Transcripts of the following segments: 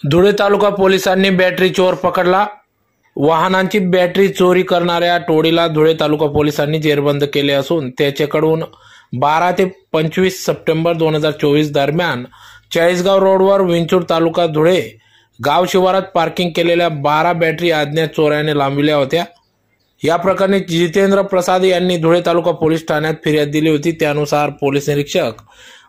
धुळे तालुका पोलिसांनी बॅटरी चोर पकडला. वाहनांची बॅटरी चोरी करणाऱ्या टोळीला धुळे तालुका पोलिसांनी जेरबंद केले असून त्याच्याकडून बारा ते पंचवीस सप्टेंबर दोन हजार चोवीस दरम्यान चाळीसगाव रोडवर विंचूर तालुका धुळे गाव शिवारात पार्किंग केलेल्या बारा बॅटरी आज्ञा चोऱ्याने लांबविल्या होत्या. या प्रकरणी जितेंद्र प्रसाद यांनी धुळे तालुका पोलीस ठाण्यात फिर्याद दिली होती. त्यानुसार पोलीस निरीक्षक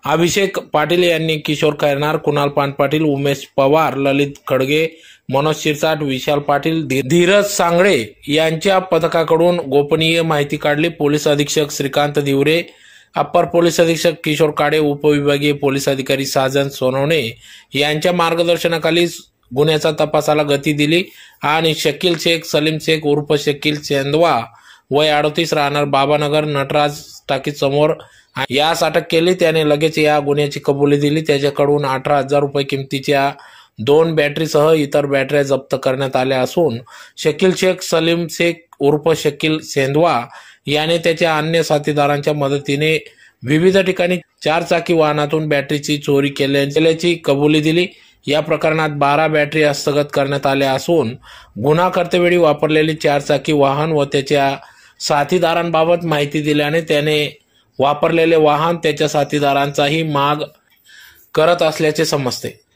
अभिषेक पाटील यांनी किशोर खैरनार कुणाल पान पाटील उमेश पवार ललित खडगे मनोज शिरसाट विशाल पाटील धी- धीरज सांगळे यांच्या पथकाकडून गोपनीय माहिती काढली. पोलीस अधीक्षक श्रीकांत दिवरे अप्पर पोलीस अधीक्षक किशोर काडे उपविभागीय पोलीस अधिकारी साजन सोनवणे यांच्या मार्गदर्शनाखाली गुन्ह्याचा तपासाला गती दिली आणि शकील शेख सलीम शेख उर्फ शकील चेंदवा वय अडतीस राहणार बाबानगर नटराज टाकीसमोर यास अटक केली त्याने लगेच या गुन्ह्याची कबुली दिली. त्याच्याकडून अठरा हजार रुपये किमतीच्या दोन बॅटरीसह इतर बॅटऱ्या जप्त करण्यात आल्या असून शकील शेख सलीम शेख उर्फ शकील सेंधवा याने त्याच्या अन्य साथीदारांच्या मदतीने विविध ठिकाणी चार चाकी वाहनातून बॅटरीची चोरी केल्याची कबुली दिली. या प्रकरणात बारा बॅटरी हस्तगत करण्यात आल्या असून गुन्हा करतेवेळी वापरलेली चारचाकी वाहन व त्याच्या साथीदारांबाबत माहिती दिल्याने त्याने वापरलेले वाहन त्याच्या साथीदारांचाही माग करत असल्याचे समजते.